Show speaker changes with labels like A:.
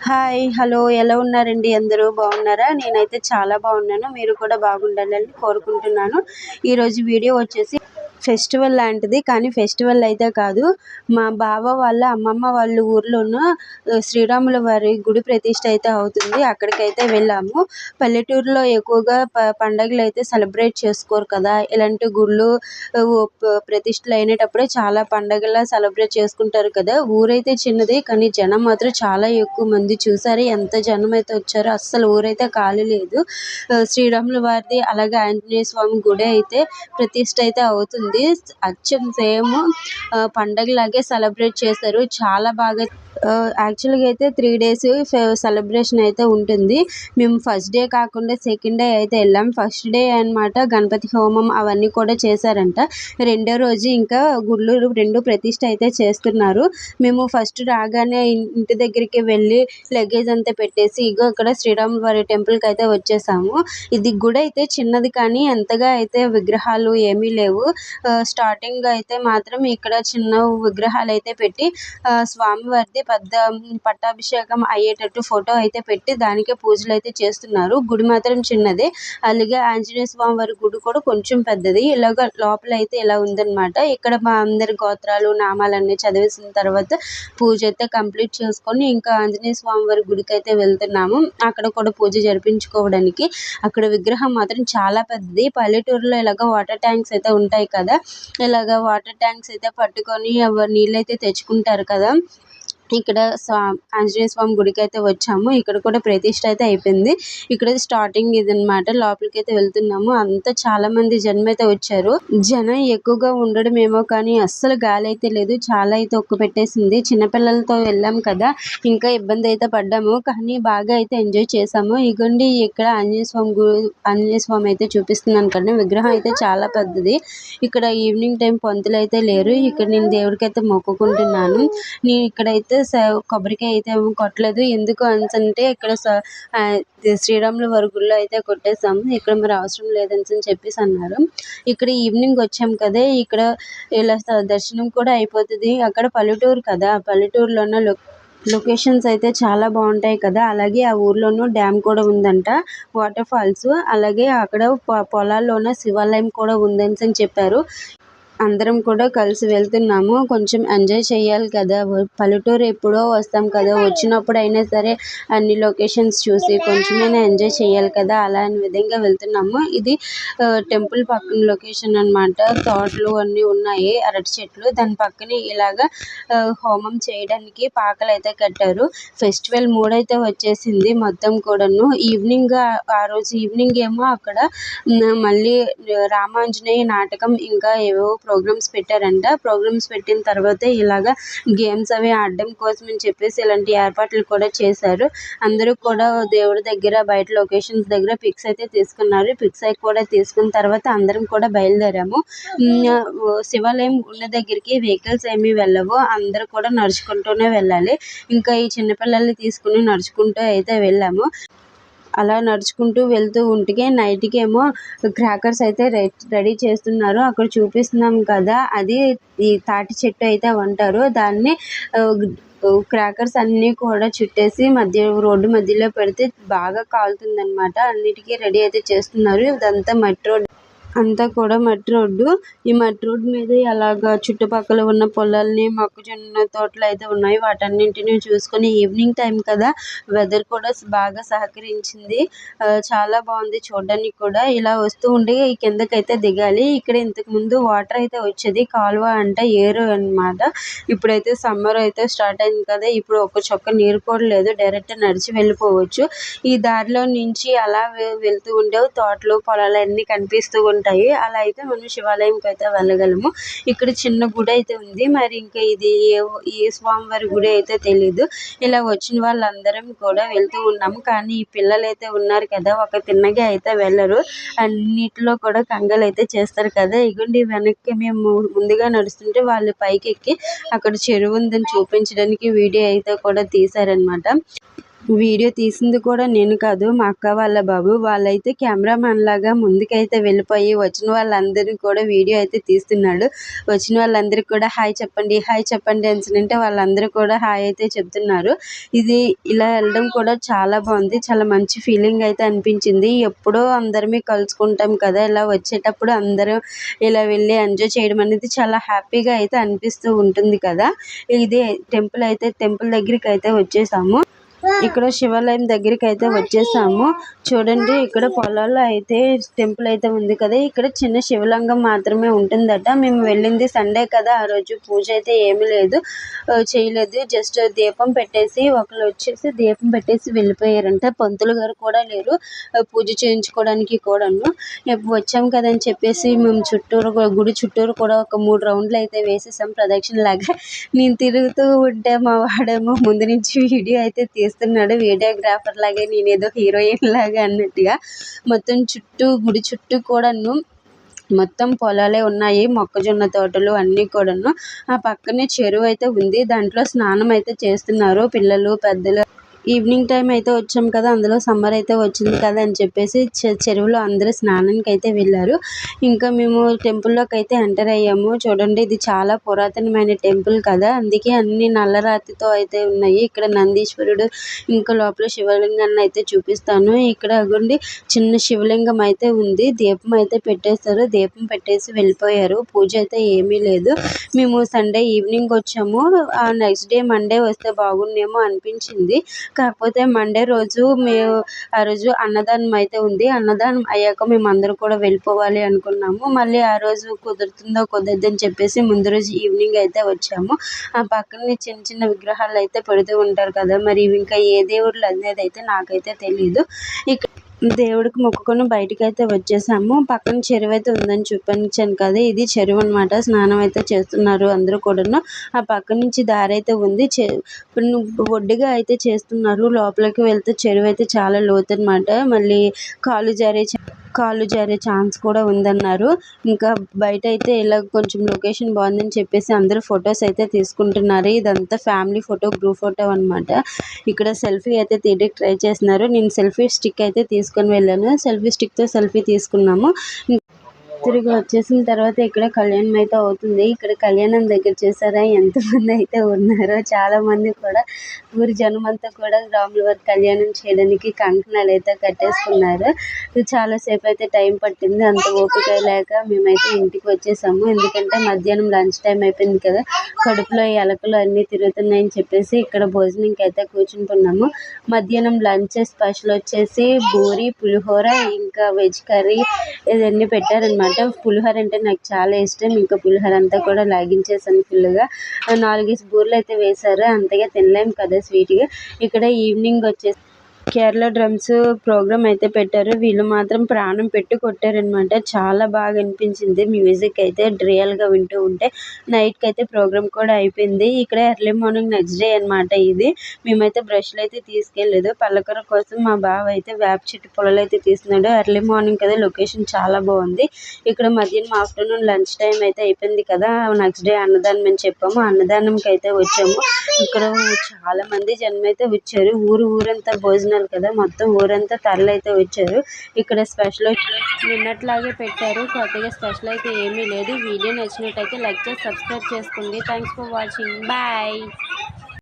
A: Hi hello ఎలా ఉన్నారండి అందరూ? బాగున్నారా? నేనైతే చాలా బాగున్నాను. మీరు కూడా బాగుండాలని కోరుకుంటున్నాను. ఈరోజు వీడియో వచ్చేసి ఫెస్టివల్ లాంటిది కానీ ఫెస్టివల్ అయితే కాదు. మా బావ వాళ్ళ అమ్మమ్మ వాళ్ళ ఊర్లోన శ్రీరాముల వారి గుడి ప్రతిష్ట అయితే అవుతుంది. అక్కడికైతే వెళ్ళాము. పల్లెటూరులో ఎక్కువగా ప పండగలు అయితే సెలబ్రేట్ చేసుకోరు కదా. ఇలాంటి గుళ్ళు ప్రతిష్టలు అయినప్పుడే చాలా పండగలా సెలబ్రేట్ చేసుకుంటారు కదా. ఊరైతే చిన్నది కానీ జనం మాత్రం చాలా ఎక్కువ మంది చూసారు. ఎంత జనం అయితే వచ్చారో అస్సలు ఊరైతే ఖాళీ లేదు. శ్రీరాముల వారిది అలాగే ఆంజనేయ స్వామి గుడి అయితే ప్రతిష్ట అయితే అవుతుంది. అచ్చం సేమ్ పండగలాగే సెలబ్రేట్ చేశారు చాలా బాగా యాక్చువల్గా అయితే త్రీ డేస్ సెలబ్రేషన్ అయితే ఉంటుంది. మేము ఫస్ట్ డే కాకుండా సెకండ్ డే అయితే వెళ్ళాం. ఫస్ట్ డే అనమాట గణపతి హోమం అవన్నీ కూడా చేశారంట. రెండో రోజు ఇంకా గుళ్ళు రెండు ప్రతిష్ట అయితే చేస్తున్నారు. మేము ఫస్ట్ రాగానే ఇంటి దగ్గరికి వెళ్ళి లగేజ్ అంతా పెట్టేసి ఇగో ఇక్కడ శ్రీరామ్ వారి టెంపుల్కి అయితే వచ్చేసాము. ఇది గుడి అయితే చిన్నది కానీ ఎంతగా అయితే విగ్రహాలు ఏమీ లేవు. స్టార్టింగ్ అయితే మాత్రం ఇక్కడ చిన్న విగ్రహాలు అయితే పెట్టి స్వామివారిది పెద్ద పట్టాభిషేకం అయ్యేటట్టు ఫోటో అయితే పెట్టి దానికే పూజలు అయితే చేస్తున్నారు. గుడి మాత్రం చిన్నదే. అలాగే ఆంజనేయ స్వామి వారి గుడి కూడా కొంచెం పెద్దది. ఇలాగ లోపల అయితే ఇలా ఉందన్నమాట. ఇక్కడ మా అందరి గోత్రాలు నామాలన్నీ చదివేసిన తర్వాత పూజ అయితే కంప్లీట్ చేసుకొని ఇంకా ఆంజనేయ స్వామి వారి గుడికి అయితే వెళ్తున్నాము. అక్కడ కూడా పూజ జరిపించుకోవడానికి. అక్కడ విగ్రహం మాత్రం చాలా పెద్దది. పల్లెటూరులో ఇలాగ వాటర్ ట్యాంక్స్ అయితే ఉంటాయి కదా ఇలాగ వాటర్ ట్యాంక్స్ అయితే పట్టుకొని నీళ్ళు అయితే తెచ్చుకుంటారు కదా. ఇక్కడ స్వా ఆంజనేయ స్వామి గుడికి అయితే వచ్చాము. ఇక్కడ కూడా ప్రతిష్ట అయితే అయిపోయింది. ఇక్కడ స్టార్టింగ్ ఇది అనమాట లోపలికి అయితే వెళ్తున్నాము. అంతా చాలా మంది జనం అయితే వచ్చారు. జనం ఎక్కువగా ఉండడం ఏమో కానీ అస్సలు గాలి అయితే లేదు. చాలా అయితే ఒక్క పెట్టేసింది. చిన్నపిల్లలతో వెళ్ళాం కదా. ఇంకా ఇబ్బంది అయితే పడ్డాము. కానీ బాగా అయితే ఎంజాయ్ చేసాము ఇగోండి ఇక్కడ ఆంజనేయ స్వామి గుడి ఆంజనేయ స్వామి అయితే చూపిస్తున్నాను కదా విగ్రహం అయితే చాలా పెద్దది. ఇక్కడ ఈవినింగ్ టైం పంతులు అయితే లేరు. ఇక్కడ నేను దేవుడికి అయితే మొక్కుకుంటున్నాను. నేను ఇక్కడైతే కొబ్బరికాయ అయితే కొట్టలేదు. ఎందుకు అంటే ఇక్కడ శ్రీరాముల వారి గుడిలో అయితే కొట్టేసాము ఇక్కడ మరి అవసరం లేదని చెప్పేసి అన్నారు. ఇక్కడ ఈవినింగ్ వచ్చాం కదా ఇక్కడ ఇలా దర్శనం కూడా అయిపోతుంది. అక్కడ పల్లెటూరు కదా పల్లెటూరులోన లొకేషన్స్ అయితే చాలా బాగుంటాయి కదా. అలాగే ఆ ఊర్లోనూ డ్యామ్ కూడా ఉందంట వాటర్ ఫాల్స్. అలాగే అక్కడ పొలాల్లోన శివాలయం కూడా ఉందని చెప్పారు. అందరం కూడా కలిసి వెళ్తున్నాము. కొంచెం ఎంజాయ్ చేయాలి కదా. పల్లెటూరు ఎప్పుడో వస్తాం కదా. వచ్చినప్పుడు అయినా సరే అన్ని లొకేషన్స్ చూసి కొంచెమైనా ఎంజాయ్ చేయాలి కదా. అలా విధంగా వెళ్తున్నాము. ఇది టెంపుల్ పక్కన లొకేషన్ అనమాట తోటలు అన్నీ ఉన్నాయి. అరటి చెట్లు. దాని పక్కనే ఇలాగా హోమం చేయడానికి పాకలు అయితే కట్టారు. ఫెస్టివల్ మూడ్ అయితే వచ్చేసింది మొత్తం కూడాను. ఈవినింగ్ ఆ రోజు ఈవినింగ్ ఏమో అక్కడ మళ్ళీ రామాంజనేయ నాటకం ఇంకా ఏవో ప్రోగ్రామ్స్ పెట్టారంట. ప్రోగ్రామ్స్ పెట్టిన తర్వాత ఇలాగ గేమ్స్ అవి ఆడడం కోసం అని చెప్పేసి ఇలాంటి ఏర్పాట్లు కూడా చేశారు. అందరూ కూడా దేవుడి దగ్గర బయట లొకేషన్స్ దగ్గర పిక్స్ అయితే తీసుకున్నారు. పిక్స్ అయి కూడా తీసుకున్న తర్వాత అందరం కూడా బయలుదేరాము. శివాలయం ఉన్న దగ్గరికి వెహికల్స్ ఏమీ వెళ్ళవు. అందరూ కూడా నడుచుకుంటూనే వెళ్ళాలి. ఇంకా ఈ చిన్నపిల్లల్ని తీసుకుని నడుచుకుంటూ అయితే వెళ్ళాము. అలా నడుచుకుంటూ వెళ్తూ ఉంటే నైట్కి ఏమో క్రాకర్స్ అయితే రెడీ చేస్తున్నారు. అక్కడ చూపిస్తున్నాం కదా అది ఈ తాటి చెట్టు అయితే అంటారు. దాన్ని క్రాకర్స్ అన్నీ కూడా చుట్టేసి మధ్య రోడ్డు మధ్యలో పెడితే బాగా కాలుతుంది అనమాట అన్నిటికీ రెడీ అయితే చేస్తున్నారు. ఇదంతా మట్టి రోడ్ అంతా కూడా మట్టి రోడ్డు. ఈ మట్టి రోడ్డు మీద అలాగా చుట్టుపక్కల ఉన్న పొలాల్ని మొక్కజొన్న తోటలు అయితే ఉన్నాయి. వాటన్నింటిని చూసుకొని ఈవినింగ్ టైం కదా. వెదర్ కూడా బాగా సహకరించింది. చాలా బాగుంది చూడడానికి కూడా. ఇలా వస్తూ ఉండి కిందకైతే దిగాలి. ఇక్కడ ఇంతకు ముందు వాటర్ అయితే వచ్చేది. కాలువ అంటే ఏరు అనమాట ఇప్పుడైతే సమ్మర్ అయితే స్టార్ట్ అయింది కదా. ఇప్పుడు ఒక చొక్క నీరు కూడా లేదు. డైరెక్ట్ నడిచి వెళ్ళిపోవచ్చు. ఈ దారిలో నుంచి అలా వెళ్తూ ఉండే తోటలు పొలాలు అన్నీ కనిపిస్తూ ఉంటాయి ఉంటాయి. అలా అయితే మనం శివాలయంకి అయితే వెళ్ళగలము. ఇక్కడ చిన్న గుడి అయితే ఉంది. మరి ఇంకా ఇది ఏ ఏ స్వామివారి గుడి అయితే తెలీదు. ఇలా వచ్చిన వాళ్ళందరం కూడా వెళ్తూ ఉన్నాము. కానీ ఈ పిల్లలు అయితే ఉన్నారు కదా ఒక తిన్నగా అయితే వెళ్ళరు. అన్నిటిలో కూడా కంగలు అయితే చేస్తారు కదా. ఇగోండి వెనక్కి మేము ముందుగా నడుస్తుంటే వాళ్ళు పైకి ఎక్కి అక్కడ చెరువు ఉందని చూపించడానికి వీడియో అయితే కూడా తీశారనమాట వీడియో తీసింది కూడా నేను కాదు మా అక్క వాళ్ళ బాబు. వాళ్ళైతే కెమెరామెన్ లాగా ముందుకైతే వెళ్ళిపోయి వచ్చిన వాళ్ళందరినీ కూడా వీడియో అయితే తీస్తున్నాడు. వచ్చిన వాళ్ళందరికీ కూడా హాయ్ చెప్పండి హాయ్ చెప్పండి అంటే వాళ్ళందరూ కూడా హాయ్ అయితే చెప్తున్నారు. ఇది ఇలా వెళ్ళడం కూడా చాలా బాగుంది చాలా మంచి ఫీలింగ్ అయితే అనిపించింది. ఎప్పుడో అందరమీ కలుసుకుంటాం కదా ఇలా వచ్చేటప్పుడు అందరూ ఇలా వెళ్ళి ఎంజాయ్ చేయడం అనేది చాలా హ్యాపీగా అయితే అనిపిస్తూ ఉంటుంది కదా. ఇది టెంపుల్ అయితే టెంపుల్ దగ్గరికి అయితే వచ్చేసాము. ఇక్కడ శివాలయం దగ్గరికి అయితే వచ్చేసాము. చూడండి ఇక్కడ పొలాల్లో అయితే టెంపుల్ అయితే ఉంది కదా. ఇక్కడ చిన్న శివలింగం మాత్రమే ఉంటుందట. మేము వెళ్ళింది సండే కదా ఆ రోజు పూజ అయితే ఏమీ లేదు చేయలేదు. జస్ట్ దీపం పెట్టేసి ఒకళ్ళు వచ్చేసి దీపం పెట్టేసి వెళ్ళిపోయారంట. పంతులు గారు కూడా లేరు పూజ చేయించుకోవడానికి కూడాను. వచ్చాం కదా అని చెప్పేసి మేము చుట్టూరు గుడి చుట్టూరు కూడా ఒక మూడు రౌండ్లు అయితే వేసేసాం. ప్రదక్షిణ లాగా నేను తిరుగుతూ ఉంటే మా వాడేమో ముందు నుంచి వీడియో అయితే తీస్తున్నాడు వీడియోగ్రాఫర్ లాగా నేనేదో హీరోయిన్ లాగా అన్నట్టుగా. మొత్తం చుట్టూ గుడి చుట్టూ కూడాను మొత్తం పొలాలే ఉన్నాయి మొక్కజొన్న తోటలు అన్నీ కూడాను. ఆ పక్కనే చెరువు అయితే ఉంది దాంట్లో స్నానం అయితే చేస్తున్నారు పిల్లలు పెద్దలు. ఈవినింగ్ టైం అయితే వచ్చాం కదా అందులో సమ్మర్ అయితే వచ్చింది కదా అని చెప్పేసి చె- చెరువులో అందరూ స్నానానికి అయితే వెళ్ళారు. ఇంకా మేము టెంపుల్లోకి అయితే ఎంటర్ అయ్యాము. చూడండి ఇది చాలా పురాతనమైన టెంపుల్ కదా. అందుకే అన్ని నల్లరాతితో అయితే ఉన్నాయి. ఇక్కడ నందీశ్వరుడు ఇంకా లోపల శివలింగాన్ని అయితే చూపిస్తాను. ఇక్కడ అగుండి చిన్న శివలింగం అయితే ఉంది. దీపం అయితే పెట్టేశారు. దీపం పెట్టేసి వెళ్ళిపోయారు. పూజ అయితే ఏమీ లేదు. మేము సండే ఈవినింగ్ వచ్చాము. ఆ నెక్స్ట్ డే మండే వస్తే బాగుండేమో అనిపించింది. కాకపోతే మండే రోజు మేము ఆ రోజు అన్నదానం అయితే ఉంది. అన్నదానం అయ్యాక మేము అందరూ కూడా వెళ్ళిపోవాలి అనుకున్నాము. మళ్ళీ ఆ రోజు కుదురుతుందో కుదరదో అని చెప్పేసి ముందు రోజు ఈవినింగ్ అయితే వచ్చాము. ఆ పక్కనే చిన్న చిన్న విగ్రహాలు అయితే పెడుతూ ఉంటారు కదా మరి ఇవి ఇంకా ఏ దేవుళ్ళు అనేది అయితే నాకైతే తెలియదు ఇక దేవుడికి మొక్కుకొని బయటికి అయితే వచ్చేసాము. పక్కన చెరువు అయితే ఉందని చూపించాను కదా ఇది చెరువు అన్నమాట. స్నానం అయితే చేస్తున్నారు అందరూ కూడాను. ఆ పక్క నుంచి దారి అయితే ఉంది ఒడ్డుగా అయితే చేస్తున్నారు. లోపలికి వెళ్తే చెరువు అయితే చాలా లోతు అనమాట మళ్ళీ కాలు జారే కాళ్ళు జారే ఛాన్స్ కూడా ఉందన్నారు. ఇంకా బయట అయితే ఇలా కొంచెం లొకేషన్ బాగుందని చెప్పేసి అందరూ ఫొటోస్ అయితే తీసుకుంటున్నారు. ఇదంతా ఫ్యామిలీ ఫోటో గ్రూప్ ఫోటో అన్నమాట. ఇక్కడ సెల్ఫీ అయితే తీయడానికి ట్రై చేస్తున్నారు. నేను సెల్ఫీ స్టిక్ అయితే తీసుకొని వెళ్ళాను. సెల్ఫీ స్టిక్తో సెల్ఫీ తీసుకున్నాము. తిరిగి వచ్చేసిన తర్వాత ఇక్కడ కళ్యాణం అయితే అవుతుంది. ఇక్కడ కళ్యాణం దగ్గర చేశారా ఎంతమంది అయితే ఉన్నారో చాలా మంది కూడా ఊరి జనం అంతా కూడా రాముల వారి కళ్యాణం చేయడానికి కంకణాలు అయితే కట్టేసుకున్నారు. చాలాసేపు అయితే టైం పట్టింది. అంత ఓపిక లేక మేమైతే ఇంటికి వచ్చేసాము. ఎందుకంటే మధ్యాహ్నం లంచ్ టైం అయిపోయింది కదా. కడుపులో ఎలకలు అన్నీ తిరుగుతున్నాయని చెప్పేసి ఇక్కడ భోజనంకి అయితే కూర్చుంటున్నాము మధ్యాహ్నం లంచ్ స్పెషల్ వచ్చేసి బూరి పులిహోర ఇంకా వెజ్ కర్రీ ఇవన్నీ పెట్టారనమాట పులిహోర అంటే నాకు చాలా ఇష్టం. ఇంకా పులిహోర అంతా కూడా లాగించేసాను ఫుల్గా. నాలుగేసి బూరెలు అయితే వేశారు. అంతగా తినలేం కదా స్వీట్గా. ఇక్కడ ఈవినింగ్ వచ్చేసి కేరళ డ్రమ్స్ ప్రోగ్రామ్ అయితే పెట్టారు. వీళ్ళు మాత్రం ప్రాణం పెట్టి కొట్టారనమాట చాలా బాగా అనిపించింది. మ్యూజిక్ అయితే రియల్గా వింటూ ఉంటే నైట్కి అయితే ప్రోగ్రామ్ కూడా అయిపోయింది. ఇక్కడ ఎర్లీ మార్నింగ్ నెక్స్ట్ డే అనమాట ఇది. మేమైతే బ్రష్లు అయితే తీసుకెళ్ళలేదు. పల్లకర కోసం మా బావ అయితే వేప చెట్టు పొలాలు అయితే తీస్తున్నాడు. ఎర్లీ మార్నింగ్ కదా లొకేషన్ చాలా బాగుంది. ఇక్కడ మధ్యాహ్నం ఆఫ్టర్నూన్ లంచ్ టైం అయితే అయిపోయింది కదా. నెక్స్ట్ డే అన్నదానం అని చెప్పాము. అన్నదానంకి అయితే వచ్చాము. ఇక్కడ చాలా మంది జనం అయితే వచ్చారు. ఊరు ఊరంతా భోజనాలు కదా మొత్తం ఊరంతా తరలి అయితే వచ్చారు. ఇక్కడ స్పెషల్ నిన్నట్లాగే పెట్టారు. కొత్తగా స్పెషల్ అయితే ఏమీ లేదు. వీడియో నచ్చినట్టయితే లైక్ చేసి సబ్స్క్రైబ్ చేసుకోండి. Thanks for watching. బాయ్.